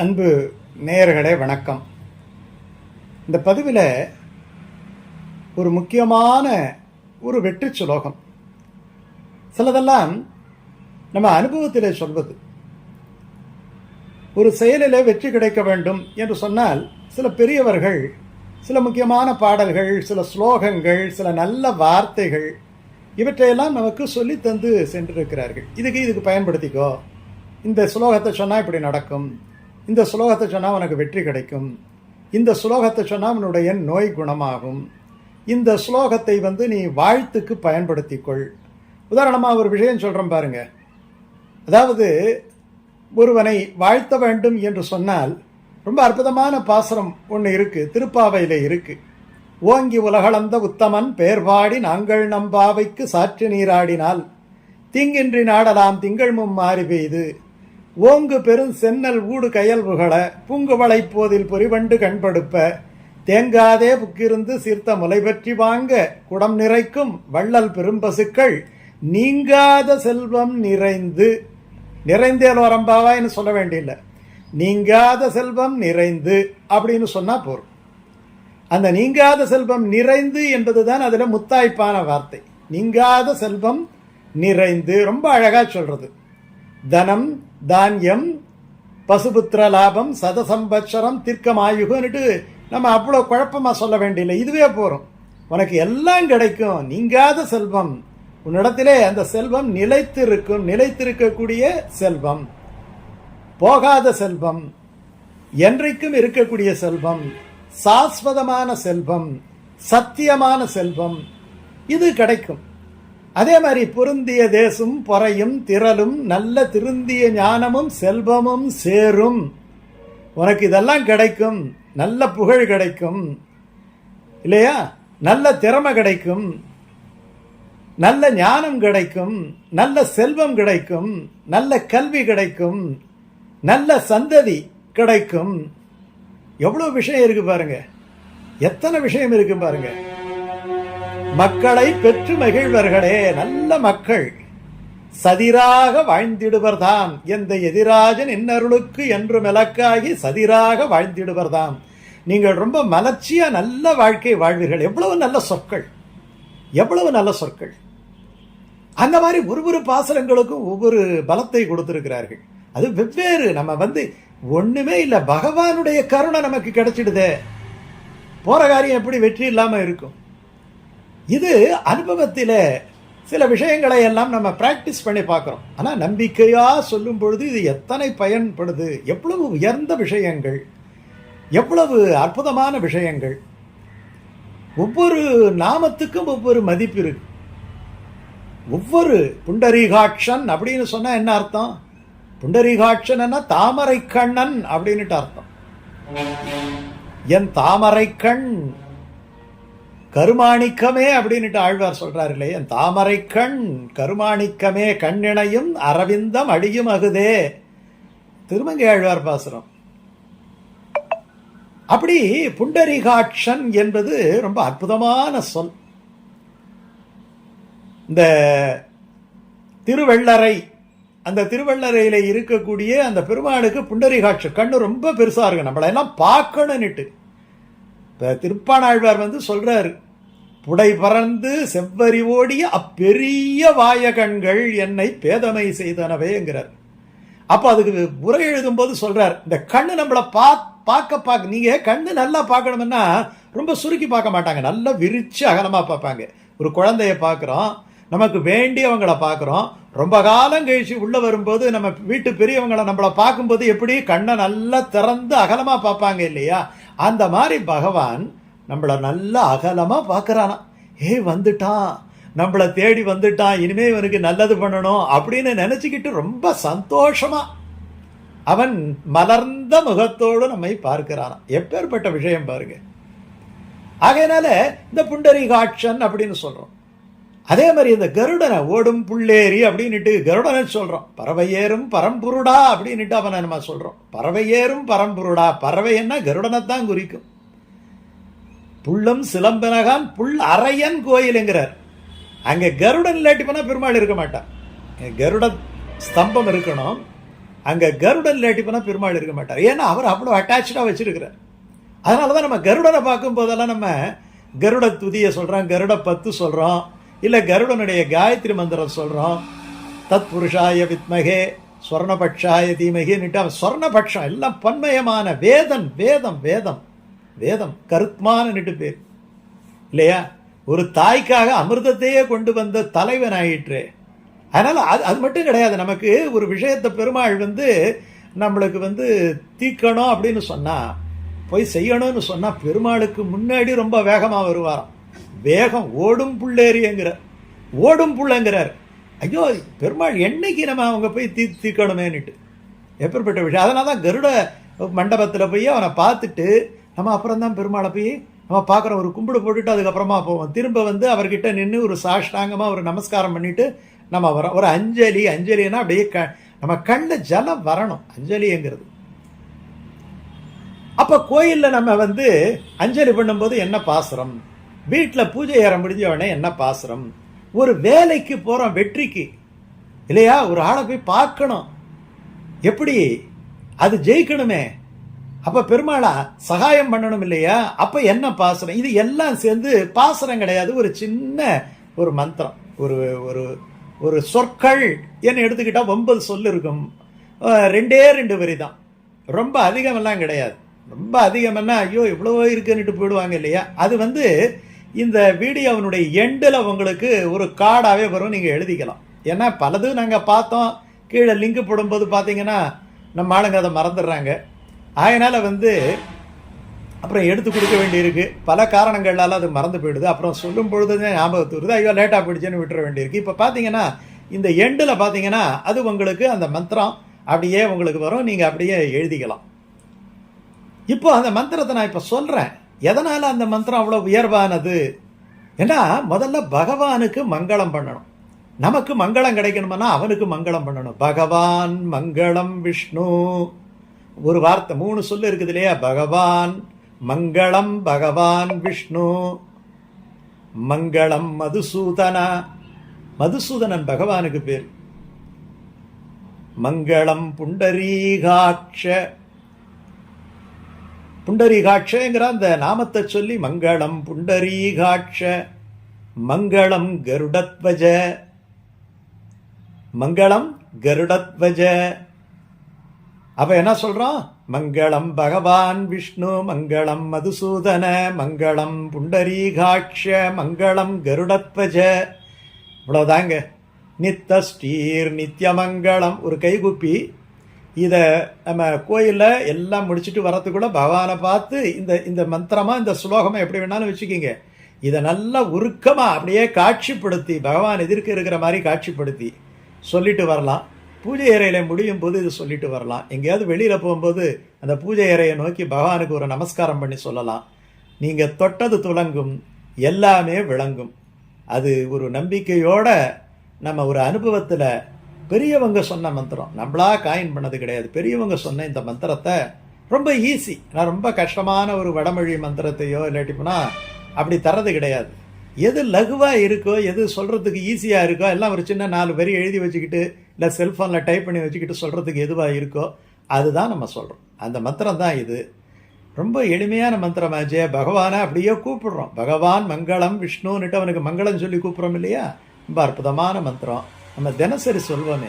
அன்பு நேயர்களே வணக்கம். இந்த பதிவில் ஒரு முக்கியமான ஒரு வெற்றி சுலோகம். சிலதெல்லாம் நம்ம அனுபவத்திலே சொல்வது. ஒரு செயலிலே வெற்றி கிடைக்க வேண்டும் என்று சொன்னால் சில பெரியவர்கள் சில முக்கியமான பாடல்கள் சில ஸ்லோகங்கள் சில நல்ல வார்த்தைகள் இவற்றையெல்லாம் நமக்கு சொல்லி தந்து சென்றிருக்கிறார்கள். இதுக்கு இதுக்கு பயன்படுத்திக்கோ. இந்த ஸ்லோகத்தை சொன்னால் இப்படி நடக்கும். இந்த ஸ்லோகத்தை சொன்னால் உனக்கு வெற்றி கிடைக்கும். இந்த ஸ்லோகத்தை சொன்னால் உன்னுடைய நோய் குணமாகும். இந்த ஸ்லோகத்தை வந்து நீ வாழ்த்துக்கு பயன்படுத்திக்கொள். உதாரணமாக ஒரு விஷயம் சொல்கிறேன் பாருங்க. அதாவது ஒருவனை வாழ்த்த வேண்டும் என்று சொன்னால் ரொம்ப அற்புதமான பாசனம் ஒன்று இருக்குது திருப்பாவையில் இருக்குது ஓங்கி உலகளந்த உத்தமன் பேர்பாடி நாங்கள் நம்பாவைக்கு சாற்று நீராடினால் தீங்கின்றி நாடலாம் திங்கள் மும்மாறி பெய்து. ஓங்கு பெரும் சென்னல் ஊடு புகழ பூங்குவளை போதில் பொறிவண்டு கண்படுப்ப தேங்காதே புக்கிருந்து சீர்த்த முலை பற்றி வாங்க குடம் நிறைக்கும் வள்ளல் பெரும்பசுக்கள் நீங்காத செல்வம் நிறைந்து நிறைந்தேல் வரம்பாவான்னு சொல்ல வேண்டியில்லை. நீங்காத செல்வம் நிறைந்து அப்படின்னு சொன்னால் போதும் அந்த நீங்காத செல்வம் நிறைந்து என்பதுதான் அதில் முத்தாய்ப்பான வார்த்தை. நீங்காத செல்வம் நிறைந்து ரொம்ப அழகாக சொல்கிறது தனம் தானியம் பசுபுத்திர லாபம் சதசம்பட்சரம் தீர்க்கமாயுகன்னுட்டு நம்ம அவ்வளோ குழப்பமாக சொல்ல வேண்டியதில்லை இதுவே போகிறோம் உனக்கு எல்லாம் கிடைக்கும். நீங்காத செல்வம். உன்னிடத்திலே அந்த செல்வம் நிலைத்திருக்கும். நிலைத்திருக்கக்கூடிய செல்வம். போகாத செல்வம். என்றைக்கும் இருக்கக்கூடிய செல்வம். சாஸ்வதமான செல்வம். சத்தியமான செல்வம். இது கிடைக்கும். அதே மாதிரி பொருந்திய தேசும் பொறையும் திரளும் நல்ல திருந்திய ஞானமும் செல்வமும் சேரும். உனக்கு இதெல்லாம் கிடைக்கும் நல்ல புகழ் கிடைக்கும் இல்லையா? நல்ல திறமை கிடைக்கும் நல்ல ஞானம் கிடைக்கும் நல்ல செல்வம் கிடைக்கும் நல்ல கல்வி கிடைக்கும் நல்ல சந்ததி கிடைக்கும். எவ்வளோ விஷயம் இருக்கு பாருங்க. எத்தனை விஷயம் இருக்கு பாருங்கள் மக்களை பெற்று மகிழ்வர்களே நல்ல மக்கள். சதிராக வாழ்ந்திடுவர்தாம். எந்த எதிராஜன் இன்னருளுக்கு என்று மிளக்காகி சதிராக வாழ்ந்திடுவர்தாம். நீங்கள் ரொம்ப மலர்ச்சியா நல்ல வாழ்க்கை வாழ்வீர்கள். எவ்வளவு நல்ல சொற்கள். எவ்வளவு நல்ல சொற்கள். அந்த மாதிரி ஒரு ஒரு பாசனங்களுக்கும் ஒவ்வொரு பலத்தை கொடுத்திருக்கிறார்கள். அது வெவ்வேறு. நம்ம வந்து ஒண்ணுமே இல்லை. பகவானுடைய கருணை நமக்கு கிடைச்சிடுதே. போற காரியம் எப்படி வெற்றி இல்லாம இருக்கும்? இது அனுபவத்தில் சில விஷயங்களை எல்லாம் நம்ம ப்ராக்டிஸ் பண்ணி பார்க்குறோம். ஆனால் நம்பிக்கையாக சொல்லும் பொழுது இது எத்தனை பயன்படுது? எவ்வளவு உயர்ந்த விஷயங்கள்? எவ்வளவு அற்புதமான விஷயங்கள்? ஒவ்வொரு நாமத்துக்கும் ஒவ்வொரு மதிப்பு இருக்கு. ஒவ்வொரு புண்டரீகாட்சன் அப்படின்னு சொன்னால் என்ன அர்த்தம்? புண்டரீகாட்சன்னா தாமரை கண்ணன் அப்படின்னுட்டு அர்த்தம். என் தாமரை கண் கருமாணிக்கமே அப்படின்னுட்டு ஆழ்வார் சொல்றாரு இல்லையே தாமரை கண் கருமாணிக்கமே கண்ணிணையும் அரவிந்தம் அடியும் அகுதே. திருமங்கை ஆழ்வார் பாசுரம். அப்படி புண்டரிகாட்சன் என்பது ரொம்ப அற்புதமான சொல். இந்த திருவள்ளரை அந்த திருவள்ளரையில் இருக்கக்கூடிய அந்த பெருமாளுக்கு புண்டரிகாட்சி கண்ணு ரொம்ப பெருசாக இருக்கு. நம்மளெல்லாம் பார்க்கணும்னுட்டு. இப்ப திருப்பானாழ்வார் வந்து சொல்கிறாரு புடை பறந்து செவ்வரி ஓடிய அப்பெரிய வாயகண்கள் என்னை பேதமை செய்தனவேங்கிறார் அப்போ அதுக்கு உரை எழுதும்போது சொல்றார் இந்த கண்ணு நம்மளை பா பார்க்க பார்க்க நீங்க கண்ணு நல்லா பார்க்கணும்னா ரொம்ப சுருக்கி பார்க்க மாட்டாங்க. நல்லா விரிச்சு அகலமா பார்ப்பாங்க. ஒரு குழந்தைய பார்க்குறோம் நமக்கு வேண்டியவங்களை பார்க்குறோம் ரொம்ப காலம் கழிச்சு உள்ள வரும்போது நம்ம வீட்டு பெரியவங்களை நம்மளை பார்க்கும்போது எப்படி கண்ணை நல்லா திறந்து அகலமா பார்ப்பாங்க இல்லையா? அந்த மாதிரி பகவான் நம்மளை நல்லா அகலமாக பார்க்குறானா ஏய் வந்துட்டான். நம்மளை தேடி வந்துட்டான். இனிமே இவனுக்கு நல்லது பண்ணணும். அப்படின்னு நினச்சிக்கிட்டு ரொம்ப சந்தோஷமாக அவன் மலர்ந்த முகத்தோடு நம்மை பார்க்கிறான் எப்பேற்பட்ட விஷயம் பாருங்க. ஆகையினால இந்த புண்டரிகாட்சன் அப்படின்னு சொல்கிறோம் அதே மாதிரி இந்த கருடனை ஓடும் புள்ளேரி அப்படின்னுட்டு கருடனை சொல்கிறோம் பறவை ஏறும் பரம்புருடா அப்படின்னுட்டு அவனை நம்ம சொல்கிறோம் பறவை ஏறும் பரம்புருடா பறவை என்ன? கருடனைத்தான் குறிக்கும். புல்லும் சிலம்பனகான் புல் அரையன் கோயிலுங்கிறார். அங்கே கருடன் இல்லாட்டி போனால் பெருமாள் இருக்க மாட்டான். கருட ஸ்தம்பம் இருக்கணும். அங்கே கருடன் இல்லாட்டி போனால் பெருமாள் இருக்க மாட்டார். ஏன்னா அவர் அவ்வளோ அட்டாச்சாக வச்சுருக்கிறார். அதனால தான் நம்ம கருடனை பார்க்கும் போதெல்லாம் நம்ம கருட துதியை சொல்கிறோம் கருட பத்து சொல்கிறோம் இல்லை கருடனுடைய காயத்ரி மந்திரம் சொல்கிறோம் தத் புருஷாய வித்மகே ஸ்வர்ணபக்ஷாய தீமகின்னுட்டு அவன் ஸ்வர்ணபக்ஷம் எல்லாம் பன்மயமான வேதன் வேதம் வேதம். வேதம் கருத்மான்னுட்டு பேர். இல்லையா? ஒரு தாய்க்காக அமிர்தத்தையே கொண்டு வந்த தலைவன் ஆயிற்று அதனால் அது அது மட்டும் கிடையாது. நமக்கு ஒரு விஷயத்தை பெருமாள் வந்து நம்மளுக்கு வந்து தீக்கணும் அப்படின்னு சொன்னால் போய் செய்யணும்னு சொன்னால் பெருமாளுக்கு முன்னாடி ரொம்ப வேகமாக வருவாராம். வேகம் ஓடும் புள்ளேறியங்கிறார் ஓடும் புள்ளங்கிறார். ஐயோ பெருமாள் என்னைக்கு நம்ம அவங்க போய் தீ தீக்கணுமேன்னுட்டு. எப்பேற்பட்ட விஷயம். அதனால தான் கருட மண்டபத்தில் போய் அவனை பார்த்துட்டு நம்ம அப்புறம் தான் பெருமாளை போய் நம்ம பார்க்குறோம் ஒரு கும்பிடு போட்டுட்டு அதுக்கப்புறமா போவோம். திரும்ப வந்து அவர்கிட்ட நின்று ஒரு சாஷ்டாங்கமாக ஒரு நமஸ்காரம் பண்ணிட்டு நம்ம வரோம் ஒரு அஞ்சலி அஞ்சலின்னா அப்படியே க நம்ம கண்ணில் ஜலம் வரணும். அஞ்சலிங்கிறது. அப்போ கோயிலில் நம்ம வந்து அஞ்சலி பண்ணும்போது என்ன பாசுரம்? வீட்டில் பூஜை ஏற முடிஞ்ச உடனே என்ன பாசுரம்? ஒரு வேலைக்கு போகிறோம் வெற்றிக்கு. இல்லையா? ஒரு ஆளை போய் பார்க்கணும். எப்படி? அது ஜெயிக்கணுமே. அப்ப பெருமாளா சகாயம் பண்ணணும் இல்லையா? அப்ப என்ன பாசனம்? இது எல்லாம் சேர்ந்து பாசனம் கிடையாது. ஒரு சின்ன ஒரு மந்திரம். ஒரு ஒரு ஒரு சொற்கள் என்ன எடுத்துக்கிட்டா ஒன்பது சொல் இருக்கும். ரெண்டே ரெண்டு வரி தான். ரொம்ப அதிகமெல்லாம் கிடையாது. ரொம்ப அதிகமெல்லாம் ஐயோ இவ்வளோ இருக்குன்னுட்டு போயிடுவாங்க இல்லையா? அது வந்து இந்த வீடியோவினுடைய எண்டில் உங்களுக்கு ஒரு கார்டாகவே வரும். நீங்கள் எழுதிக்கலாம். ஏன்னா பலதும் நாங்கள் பார்த்தோம். கீழே லிங்க் போடும்போது பார்த்தீங்கன்னா நம்ம ஆளுங்க அதை மறந்துடுறாங்க. அதனால் வந்து அப்புறம் எடுத்து கொடுக்க வேண்டியிருக்கு. பல காரணங்களால் அது மறந்து போயிடுது. அப்புறம் சொல்லும் பொழுது தான் ஞாபகத்து வருது. ஐயோ லேட்டாக போயிடுச்சுன்னு விட்டுற வேண்டியிருக்கு. இப்போ பார்த்தீங்கன்னா இந்த எண்டில் பார்த்தீங்கன்னா அது உங்களுக்கு அந்த மந்திரம் அப்படியே உங்களுக்கு வரும். நீங்கள் அப்படியே எழுதிக்கலாம். இப்போ அந்த மந்திரத்தை நான் இப்போ சொல்கிறேன் எதனால் அந்த மந்திரம் அவ்வளோ உயர்வானது? ஏன்னா முதல்ல பகவானுக்கு மங்களம் பண்ணணும். நமக்கு மங்களம் கிடைக்கணும்னா அவனுக்கு மங்களம் பண்ணணும். பகவான் மங்களம் விஷ்ணு. ஒரு வார்த்தை மூணு சொல்லு இருக்குது இல்லையா? பகவான் மங்களம் பகவான் விஷ்ணு மங்களம் மதுசூதனா. மதுசூதனன் பகவானுக்கு பேர். மங்களம் புண்டரீகாட்ச. புண்டரீகாட்சங்கிற அந்த நாமத்தை சொல்லி மங்களம் புண்டரீகாட்ச. மங்களம் கருடத்வஜ. மங்களம் கருடத்வஜ. அப்போ என்ன சொல்கிறோம் மங்களம் பகவான் விஷ்ணு மங்களம் மதுசூதன மங்களம் புண்டரீகாட்ச மங்களம் கருடத்வஜ. இவ்வளவுதாங்க. நித்த ஸ்ரீர் நித்தியமங்கலம் ஒரு கைகுப்பி. இதை நம்ம கோயிலில் எல்லாம் முடிச்சுட்டு வரத்துக்குள்ள பகவானை பார்த்து இந்த இந்த மந்திரமாக இந்த ஸ்லோகமாக எப்படி வேணாலும் வச்சுக்கிங்க. இதை நல்லா உருக்கமாக அப்படியே காட்சிப்படுத்தி பகவான் எதிர்க்க இருக்கிற மாதிரி காட்சிப்படுத்தி சொல்லிட்டு வரலாம். பூஜை அறையில முடியும் போது இது சொல்லிட்டு வரலாம். எங்கேயாவது வெளியில் போகும்போது அந்த பூஜை அறையை நோக்கி பகவானுக்கு ஒரு நமஸ்காரம் பண்ணி சொல்லலாம். நீங்கள் தொட்டது துலங்கும் எல்லாமே விளங்கும். அது ஒரு நம்பிக்கையோட நம்ம ஒரு அனுபவத்தில் பெரியவங்க சொன்ன மந்திரம். நம்மளா காயின் பண்ணது கிடையாது. பெரியவங்க சொன்ன இந்த மந்திரத்தை ரொம்ப ஈஸி நான் ரொம்ப கஷ்டமான ஒரு வடமொழி மந்திரத்தையோ இல்லாட்டி அப்படி தரது கிடையாது. எது லகுவாக இருக்கோ எது சொல்கிறதுக்கு ஈஸியாக இருக்கோ எல்லாம் ஒரு சின்ன நாலு வரி எழுதி வச்சுக்கிட்டு இல்லை செல்ஃபோனில் டைப் பண்ணி வச்சுக்கிட்டு சொல்கிறதுக்கு எதுவாக இருக்கோ அதுதான் நம்ம சொல்கிறோம் அந்த மந்திரம் தான் இது. ரொம்ப எளிமையான மந்திரமாச்சே பகவானை அப்படியே கூப்பிடுறோம். பகவான் மங்களம் விஷ்ணுன்னுட்டு அவனுக்கு மங்களம் சொல்லி கூப்பிட்றோம் இல்லையா? ரொம்ப அற்புதமான மந்திரம். நம்ம தினசரி சொல்வோமே.